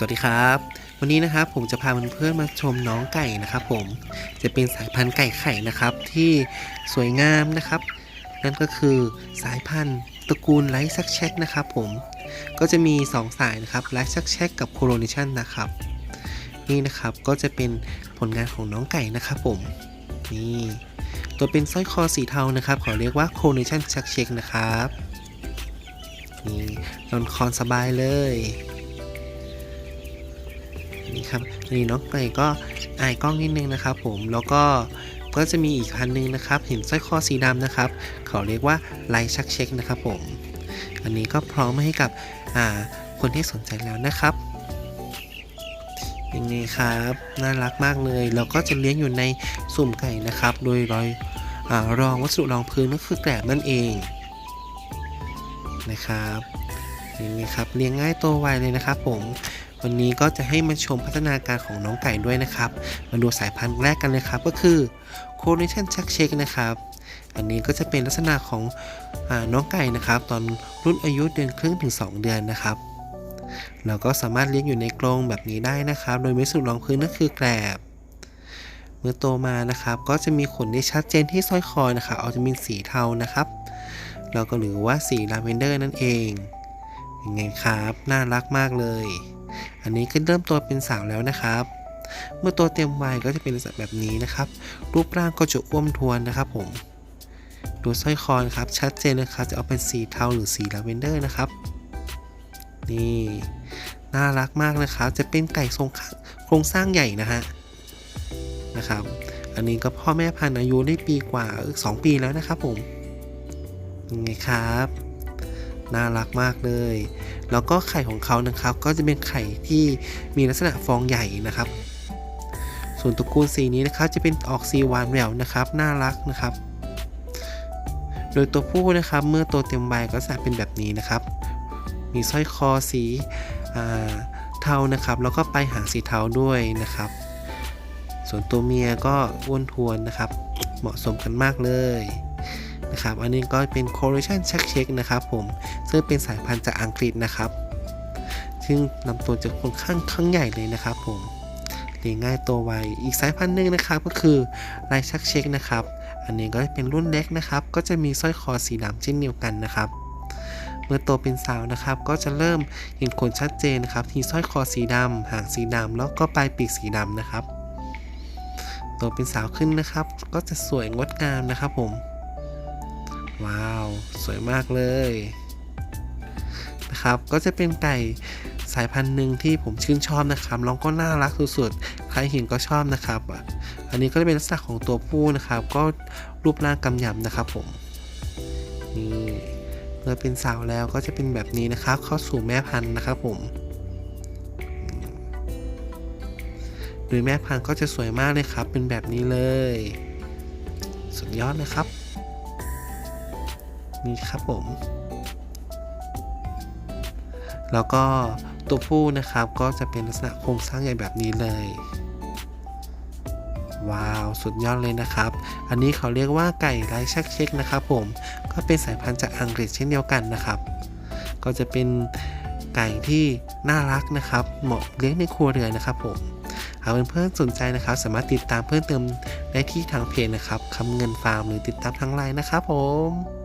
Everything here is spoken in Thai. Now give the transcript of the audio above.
สวัสดีครับ วันนี้นะครับผมจะพาเพื่อนๆมาชมน้องไก่นะครับ ผมจะเป็นสายพันธุ์ไก่ไข่นะครับ ที่สวยงามนะครับ นั่นก็คือสายพันธุ์ตระกูลไลท์ซักเช็คนะครับ ผมก็จะมี 2 สายนะครับไลท์ซักเช็คกับโคโรนิชันนะครับ นี่นะครับก็จะเป็นผลงานของน้องไก่นะครับผมนี่ตัวเป็นสร้อยคอสีเทานะครับขอเรียกว่าโคโรนิชันซักเช็คนะครับนี่นอนคอนสบายเลย นี่ครับนี่น้องไก่ก็อายกล้องนิดนึงนะครับ ผมแล้วก็ก็จะมีอีกคันนึงนะครับ เห็นสร้อยคอสีดำนะครับ เขาเรียกว่าไลท์ชักเช็คนะครับผม อันนี้ก็พร้อมให้กับคนที่สนใจแล้วนะครับยังไงครับน่ารักมากเลยเราก็จะเลี้ยงอยู่ในสุ่มไก่นะครับ โดยรอยอรองวัสดุรองพื้นก็คือแกลบนั่นเองนะครับยังไงครับเลี้ยงง่ายโตไวเลยนะครับผม วันนี้ก็จะให้มาชมพัฒนาการของน้องไก่ด้วยนะครับ มาดูสายพันธุ์แรกกันเลยครับ ก็คือ Coronation Chuck Check นะครับ อันนี้ก็จะเป็นลักษณะของอน้องไก่นะครับ ตอนรุ่นอายุเดือนครึ่งถึง 2 เดือนนะครับ เราก็สามารถเลี้ยงอยู่ในกรงแบบนี้ได้นะครับ โดยไม่สุดรองพื้นก็คือแกลบเมื่อโตมานะครับ ก็จะมีขนที่ชัดเจนที่สร้อยคอนะครับเอาจะมีสีเทานะครับ เราก็หรือว่าสีลาเวนเดอร์นั่นเองยังไงครับ น่ารักมากเลย อันนี้ขึ้นเริ่มตัวเป็นสาวแล้วนะครับ เมื่อตัวเต็มวัยก็จะเป็นลักษณะแบบนี้นะครับ รูปร่างก็จะอ้วมทวนนะครับผม ดูสร้อยคอนครับ ชัดเจนนะครับ จะเอาเป็นสีเทาหรือสีลาเวนเดอร์นะครับ นี่ น่ารักมากนะครับ จะเป็นไก่ทรงโครงสร้างใหญ่นะฮะ นะครับ อันนี้ก็พ่อแม่พันธุ์อายุได้ปีกว่าเออสองปีแล้วนะครับผมยังไงครับ น่ารักมากเลย แล้วก็ไข่ของเขานะครับ ก็จะเป็นไข่ที่มีลักษณะฟองใหญ่นะครับ ส่วนตระกูลสีนี้นะครับ จะเป็นออกสีหวานแหววนะครับ น่ารักนะครับ โดยตัวผู้นะครับ เมื่อโตเต็มวัยก็จะเป็นแบบนี้นะครับ มีสร้อยคอสีเทานะครับ แล้วก็ปลายหางสีเทาด้วยนะครับ ส่วนตัวเมียก็อ้วนทวนนะครับ เหมาะสมกันมากเลย นะครับ อันนี้ก็เป็น correlation check check นะครับผม ซึ่งเป็นสายพันธุ์จากอังกฤษนะครับ ซึ่งลำตัวจะค่อนข้างข้างใหญ่เลยนะครับผมเลี้ยงง่ายตัวไว อีกสายพันธุ์หนึ่งนะครับก็คือลายชักเช็คนะครับ อันนี้ก็เป็นรุ่นเล็กนะครับ ก็จะมีสร้อยคอสีดำเช่นเดียวกันนะครับ เมื่อโตเป็นสาวนะครับ ก็จะเริ่มเห็นขนชัดเจนนะครับ ที่สร้อยคอสีดำหางสีดำแล้วก็ปลายปีกสีดำนะครับ โตเป็นสาวขึ้นนะครับ ก็จะสวยงดงามนะครับผม ว้าว สวยมากเลยนะครับ ก็จะเป็นไก่สายพันธุ์หนึ่งที่ผมชื่นชอบนะครับแล้วก็น่ารักสุดๆ ใครเห็นก็ชอบนะครับ อันนี้ก็จะเป็นลักษณะของตัวผู้นะครับ ก็รูปร่างกำยำนะครับผมนี่เมื่อเป็นสาวแล้วก็จะเป็นแบบนี้นะครับ เข้าสู่แม่พันธุ์นะครับผมโดยแม่พันธุ์ก็จะสวยมากเลยครับ เป็นแบบนี้เลย สุดยอดเลยครับ นี่ครับผม แล้วก็ตัวผู้นะครับก็จะเป็นลักษณะโครงสร้างใหญ่แบบนี้เลยว้าว สุดยอดเลยนะครับ อันนี้เขาเรียกว่าไก่ไร้ชักเช็คนะครับผม ก็เป็นสายพันธุ์จากอังกฤษเช่นเดียวกันนะครับ ก็จะเป็นไก่ที่น่ารักนะครับ เหมาะเลี้ยงในครัวเรือนนะครับผมหากเพื่อนๆสนใจนะครับ สามารถติดตามเพิ่มเติมได้ที่ทางเพจนะครับคำเงินฟาร์มหรือติดตามทางไลน์นะครับผม